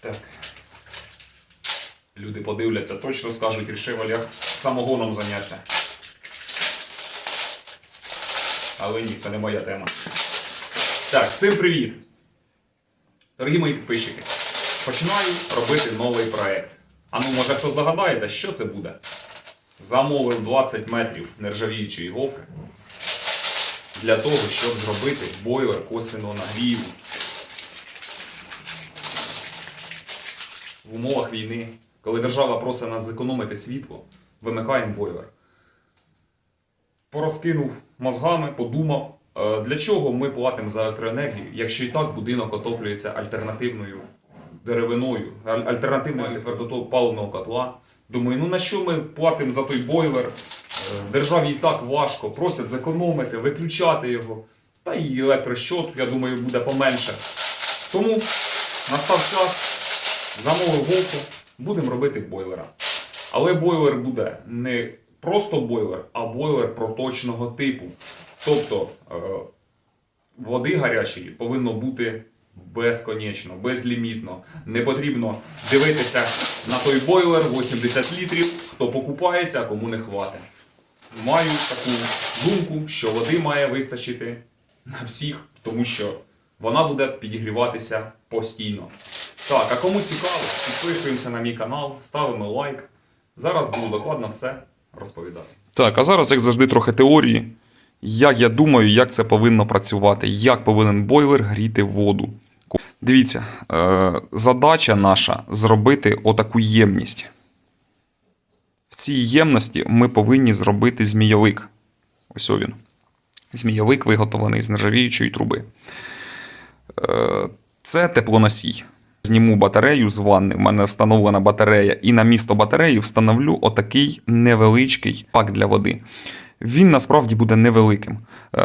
Так. Люди подивляться, точно скажуть, рішив Олег самогоном зайнятися. Але ні, це не моя тема. Так, всім привіт! Дорогі мої підписчики, починаю робити новий проект. А ну, може хто здогадається, що це буде? Замовив 20 метрів нержавіючої гофри для того, щоб зробити бойлер косвіного нагріву. В умовах війни, коли держава просить нас зекономити світло, вимикаємо бойлер. Порозкинув мозгами, подумав, е, для чого ми платимо за електроенергію, якщо і так будинок отоплюється альтернативною деревиною, аль- альтернативною твердотопливного паливного котла. Думаю, ну на що ми платимо за той бойлер? Е, Державі і так важко, просять зекономити, виключати його. Та і електрощот, я думаю, буде поменше. Тому настав час, замовив голку, будемо робити бойлера. Але бойлер буде не просто бойлер, а бойлер проточного типу. Тобто е, води гарячої повинно бути безконечно, безлімітно. Не потрібно дивитися на той бойлер 80 літрів, хто покупається, а кому не хватить. Маю таку думку, що води має вистачити на всіх, тому що вона буде підігріватися постійно. Так, а кому цікаво, підписуємося на мій канал, ставимо лайк. Зараз буду докладно все розповідати. Так, а зараз, як завжди, трохи теорії. Як я думаю, як це повинно працювати, як повинен бойлер гріти воду. Дивіться, е, задача наша зробити отаку ємність. В цій ємності ми повинні зробити змійовик. Ось він. Змійовик виготовлений з нержавіючої труби. Е, Це теплоносій. Зніму батарею з ванни, в мене встановлена батарея, і на місто батареї встановлю отакий невеличкий пак для води. Він насправді буде невеликим. Е,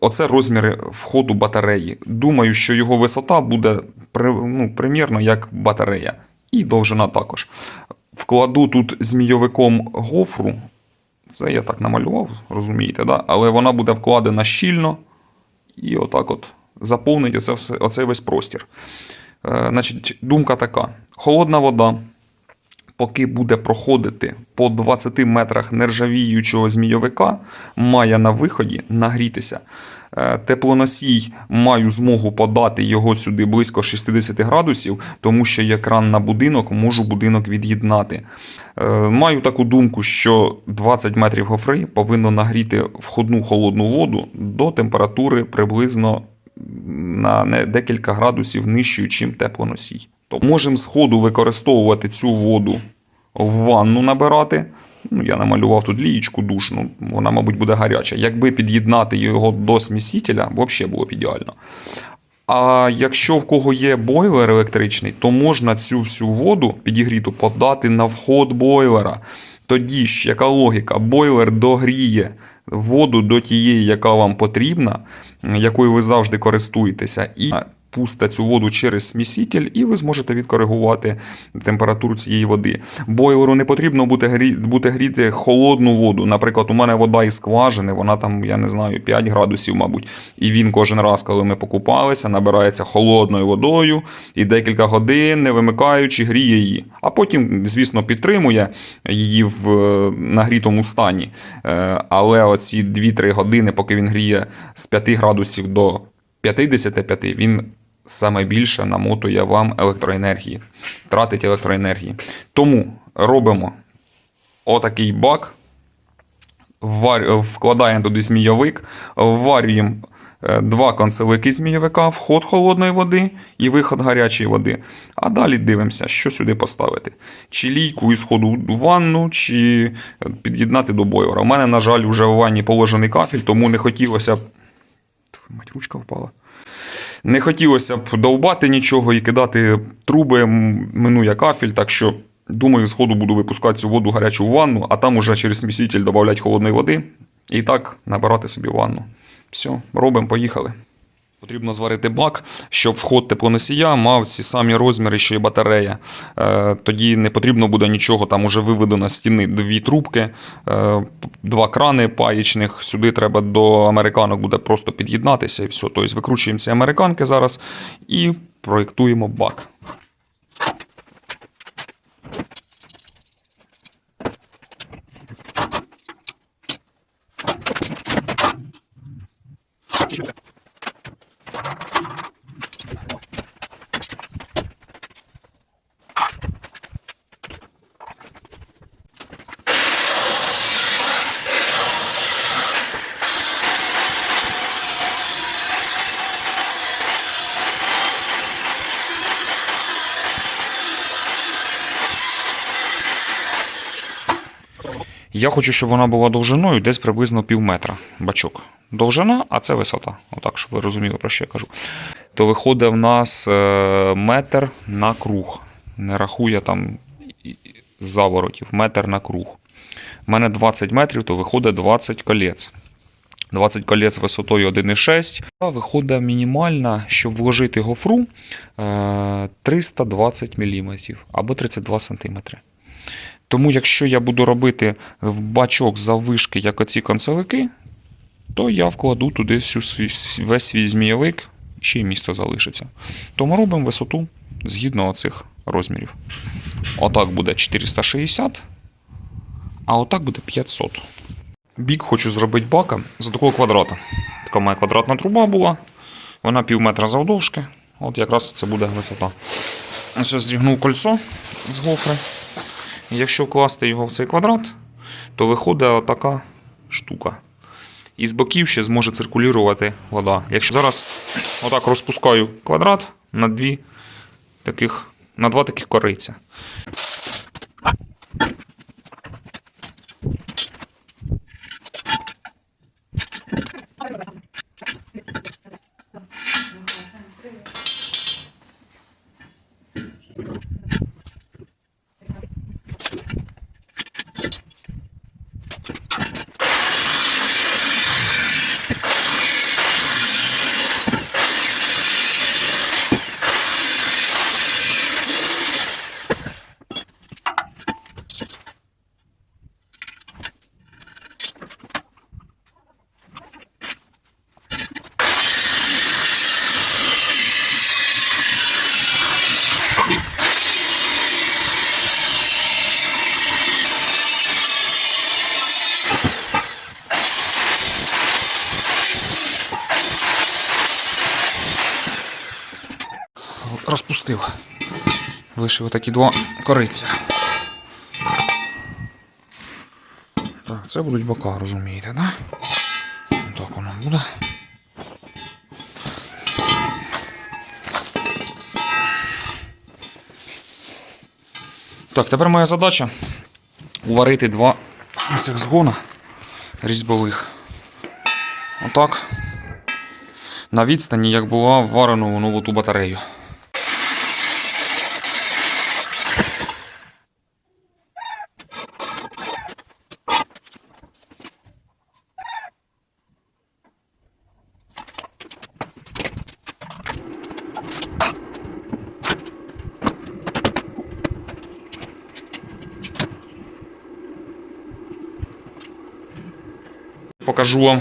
Оце розміри входу батареї. Думаю, що його висота буде ну, примірно як батарея. І довжина також. Вкладу тут змійовиком гофру. Це я так намалював, розумієте, да? але вона буде вкладена щільно і отак от заповнить оце оцей весь простір. Е, значить, думка така: холодна вода, поки буде проходити по 20 метрах нержавіючого змійовика, має на виході нагрітися. Е, Теплоносій маю змогу подати його сюди близько 60 градусів, тому що є кран на будинок, можу будинок від'єднати. Е, Маю таку думку, що 20 метрів гофри повинно нагріти входну холодну воду до температури приблизно на декілька градусів нижчою, чим теплоносій. Тобто можемо сходу використовувати цю воду в ванну набирати. Ну, я намалював тут лієчку душну, вона, мабуть, буде гаряча. Якби під'єднати його до смісителя, взагалі було б ідеально. А якщо в кого є бойлер електричний, то можна цю всю воду підігріту подати на вход бойлера. Тоді ж, яка логіка, бойлер догріє воду до тієї, яка вам потрібна, якою ви завжди користуєтеся, і пусте цю воду через сміситель, і ви зможете відкоригувати температуру цієї води. Бойлеру не потрібно бути, грі... бути гріти холодну воду. Наприклад, у мене вода із скважини, вона там, я не знаю, 5 градусів, мабуть. І він кожен раз, коли ми покупалися, набирається холодною водою і декілька годин, не вимикаючи, гріє її. А потім, звісно, підтримує її в е, нагрітому стані. Е, Але оці 2-3 години, поки він гріє з 5 градусів до 55, він саме більше намотує вам електроенергії, тратить електроенергії. Тому робимо отакий бак, вкладаємо туди змійовик, вварюємо е, два концевики змійовика, вход холодної води і виход гарячої води. А далі дивимося, що сюди поставити. Чи лійку із ходу в ванну, чи під'єднати до бойлера. У мене, на жаль, вже в ванні положений кафель, тому не хотілося. Твою Мать, ручка впала. Не хотілося б довбати нічого і кидати труби, минує кафель, так що, думаю, з буду випускати цю воду гарячу в ванну, а там уже через сміситель додавати холодної води і так набирати собі ванну. Все, робимо, поїхали. Потрібно зварити бак, щоб вход теплоносія мав ці самі розміри, що і батарея. Е, тоді не потрібно буде нічого, там уже виведено стіни дві трубки, е, два крани паєчних. Сюди треба до американок буде просто під'єднатися і все. Тобто викручуємо ці американки зараз і проєктуємо бак. Thank you. Я хочу, щоб вона була довжиною десь приблизно пів метра бачок. Довжина, а це висота. Отак, щоб ви розуміли, про що я кажу. То виходить в нас е, метр на круг. Не рахує там заворотів, метр на круг. У мене 20 метрів, то виходить 20 колець. 20 колець висотою 1,6. А виходить мінімальна, щоб вложити гофру е, 320 мм або 32 см. Тому, якщо я буду робити в бачок заввишки, як оці концевики, то я вкладу туди всю свій, весь свій змійовик, ще й місто залишиться. Тому робимо висоту згідно оцих розмірів. Отак буде 460, а отак буде 500. Бік хочу зробити бака з такого квадрата. Така моя квадратна труба була. Вона пів метра завдовжки. От якраз це буде висота. Ось я зрігнув кольцо з гофри. Якщо вкласти його в цей квадрат, то виходить така штука. І з боків ще зможе циркулювати вода. Якщо зараз отак розпускаю квадрат на дві таких, на два таких кориця. Розпустив. Лишив отакі два кориця. Так, це будуть бока, розумієте, да? Так воно буде. Так, тепер моя задача уварити два цих згона різьбових. Отак. На відстані, як була вварена у нову ту батарею. Покажу вам,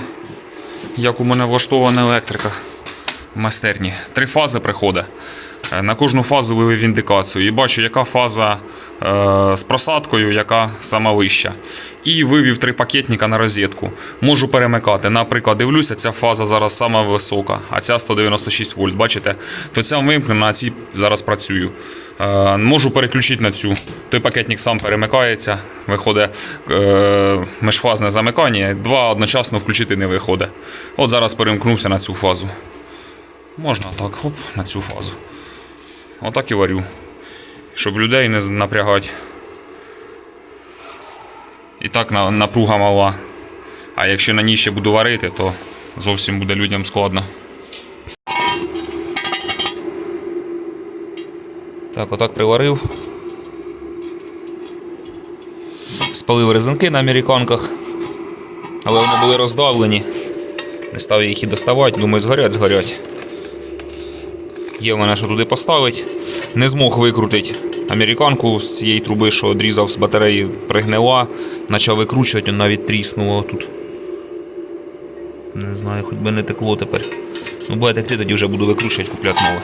як у мене влаштована електрика в майстерні. Три фази приходить. Е, На кожну фазу вивів індикацію. І бачу, яка фаза з просадкою, яка сама вища. І вивів три пакетника на розетку. Можу перемикати. Наприклад, дивлюся, ця фаза зараз сама висока, а ця 196 вольт. Бачите? То ця вимкнена, а цій зараз працюю. Е, можу переключити на цю. Той пакетник сам перемикається, виходить е, межфазне замикання, два одночасно включити не виходить. От зараз перемкнувся на цю фазу. Можна так, хоп, на цю фазу. Отак і варю. Щоб людей не напрягати. І так напруга мала. А якщо на ній ще буду варити, то зовсім буде людям складно. Так, отак приварив. Спалив резинки на американках. Але вони були роздавлені. Не став їх і доставати, думаю, згорять, згорять. Є в мене що туди поставити. Не змог викрутити американку з цієї труби, що одрізав з батареї, пригнила. Почав викручувати, навіть тріснуло тут. Не знаю, хоч би не текло тепер. Ну, буде текти, тоді вже буду викручувати, купляти нове.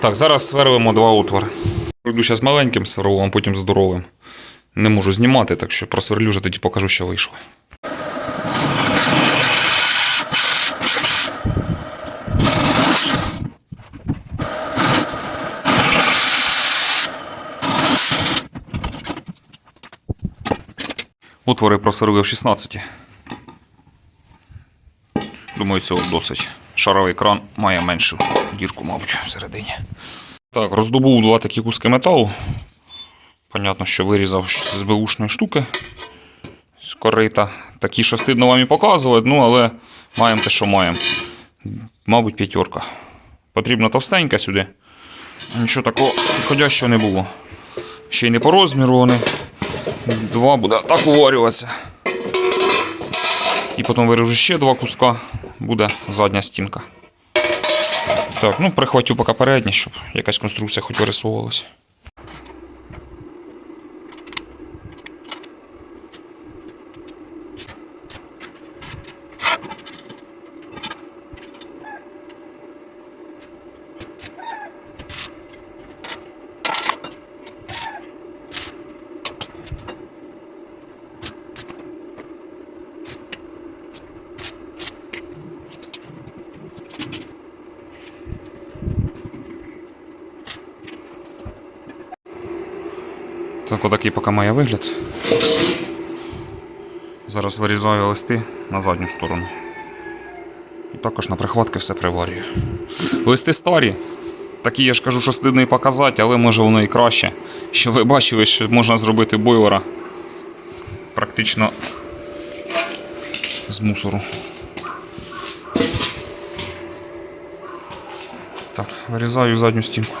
Так, зараз сверлимо два отвори. Пройду зараз маленьким сверлом, потім здоровим. Не можу знімати, так що просверлю вже тоді покажу, що вийшло. Отвори просорили в 16. Думаю, цього досить. Шаровий кран має меншу дірку, мабуть, всередині. Так, роздобув два такі куски металу. Понятно, що вирізав з беушної штуки. З корита. Такі що стидно вам і показували, ну, але маємо те, що маємо. Мабуть, п'ятерка. Потрібна товстенька сюди. Нічого такого підходящого не було. Ще й не по розміру вони. Два буде так уварюватися. І потім виріжу ще два куска, буде задня стінка. Так, ну прихватю поки передні, щоб якась конструкція хоч вирисовувалася. Так, отакий поки має вигляд. Зараз вирізаю листи на задню сторону. І також на прихватки все приварюю. Листи старі. Такі я ж кажу, що стидно і показати, але може воно і краще. Що ви бачили, що можна зробити бойлера практично з мусору. Так, вирізаю задню стінку.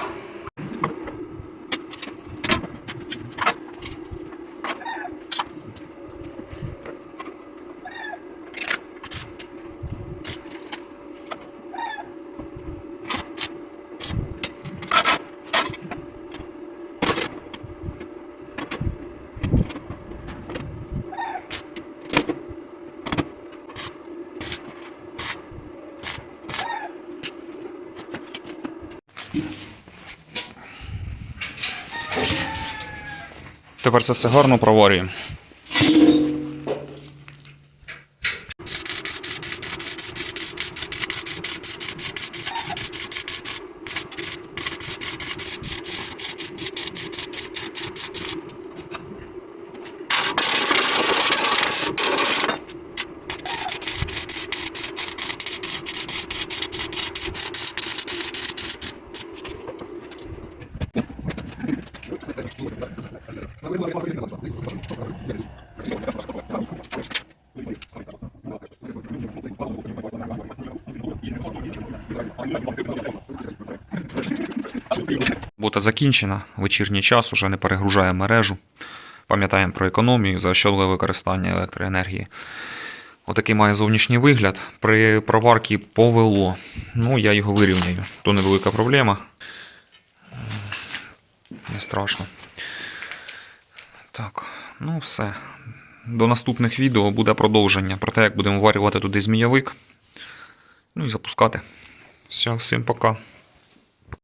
Тепер це все гарно проварюємо. Робота закінчена, вечірній час уже не перегружає мережу. Пам'ятаємо про економію, заощадливе використання електроенергії. Отакий має зовнішній вигляд. При проварці повело. Ну, я його вирівняю. То невелика проблема. Не страшно. Так, ну все. До наступних відео буде продовження про те, як будемо варювати туди змійовик. Ну і запускати. Все, всім пока.